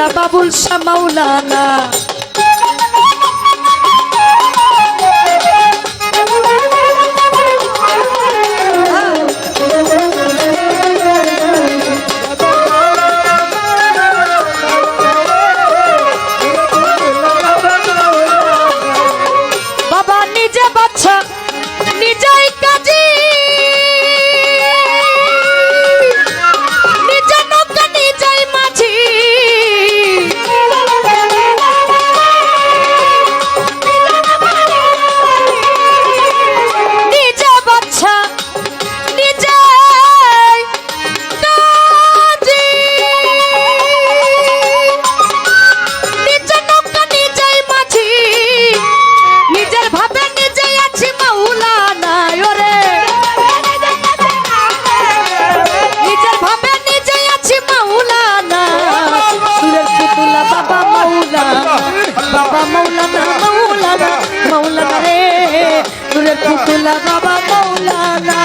মাওলা বাবুল শাহ মাওলানা। মৌলানা মৌলানা মৌলানা রে। তুলে পুতুলা বাবা মৌলানা।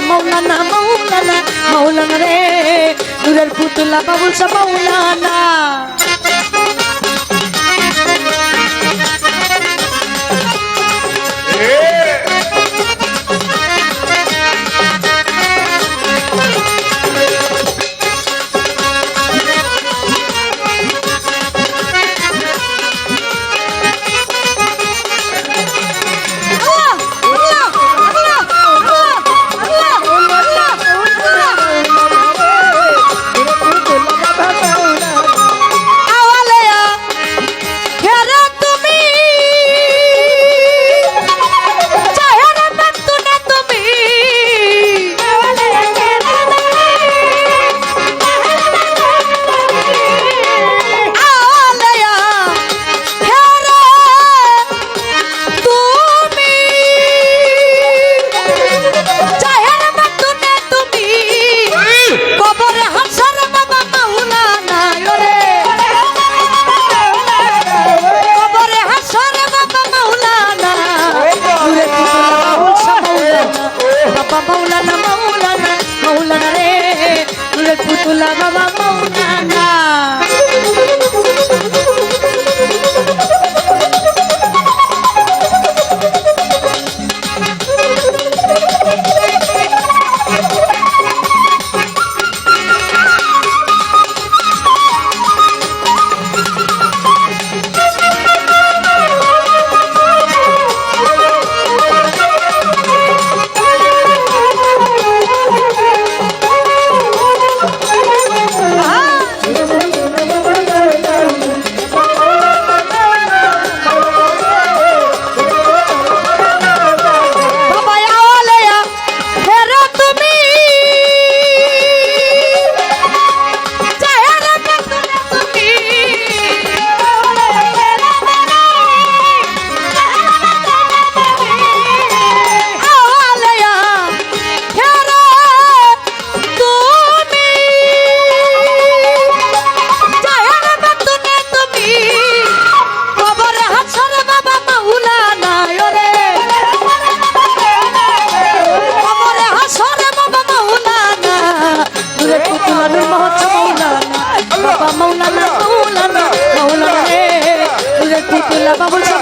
మౌలానా మౌలానా మౌలానా రే. దురర్ పుతుల బహుశ మౌలానా আল্লাহ কবুল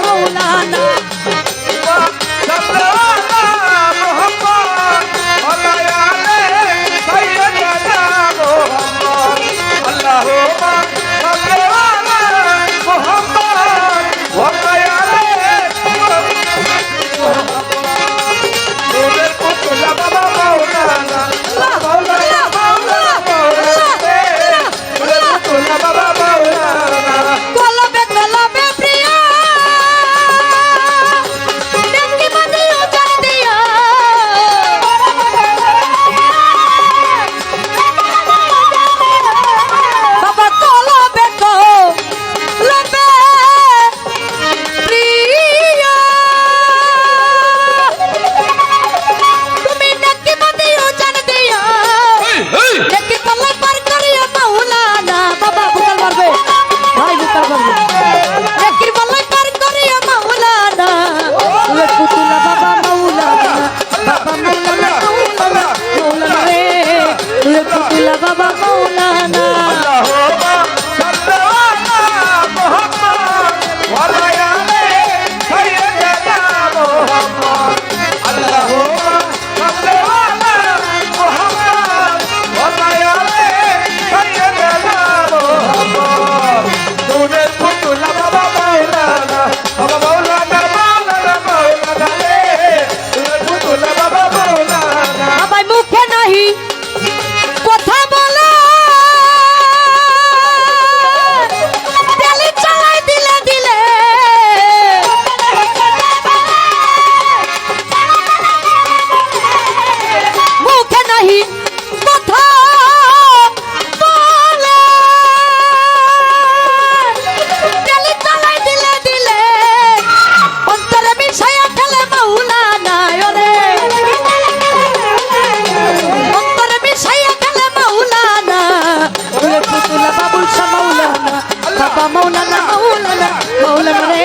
মৌলানা মৌলানা মৌলানা রে।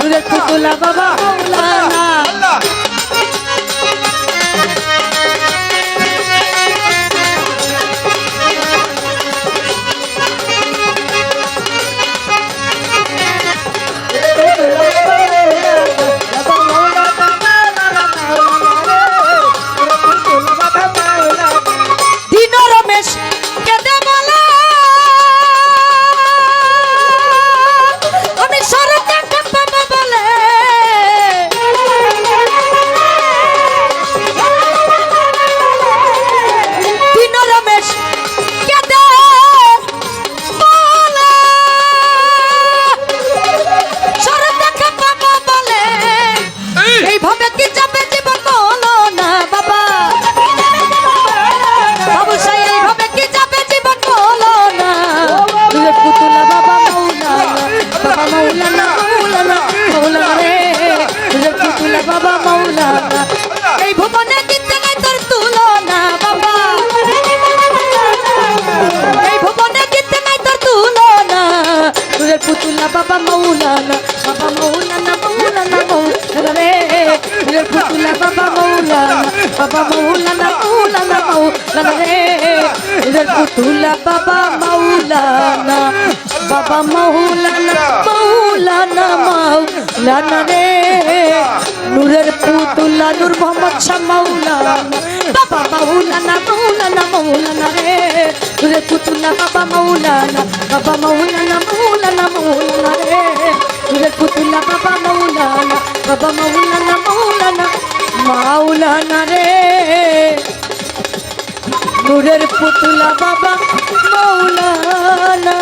তুলে পুতুলা বাবা মৌলানা মৌলানা এই ভুবনে দিতে নাই তোর তুলনা, বাবা। এই ভুবনে দিতে নাই তোর তুলনা। দুলের পুতুলা, বাবা মৌলানা বাবা মৌলানা মৌলানা মৌলানা রে। দুলের পুতুলা, বাবা মৌলানা বাবা মৌলানা মৌলানা মৌলানা রে। পুতুলা, বাবা মৌলানা বাবা মৌলানা মৌলানা মৌলানা রে। নূরের পুতুলা, নূর মোহাম্মদ শাহ মৌলানা বাবা মৌলানা মৌলানা মৌলানা রে। নূরের পুতুলা, বাবা মৌলানা বাবা মৌলানা মৌলানা মৌলানা রে। নূরের পুতুলা, বাবা মৌলানা বাবা মৌলানা মৌলানা মাওলানা রে। নূরের পুতুলা, বাবা মৌলানা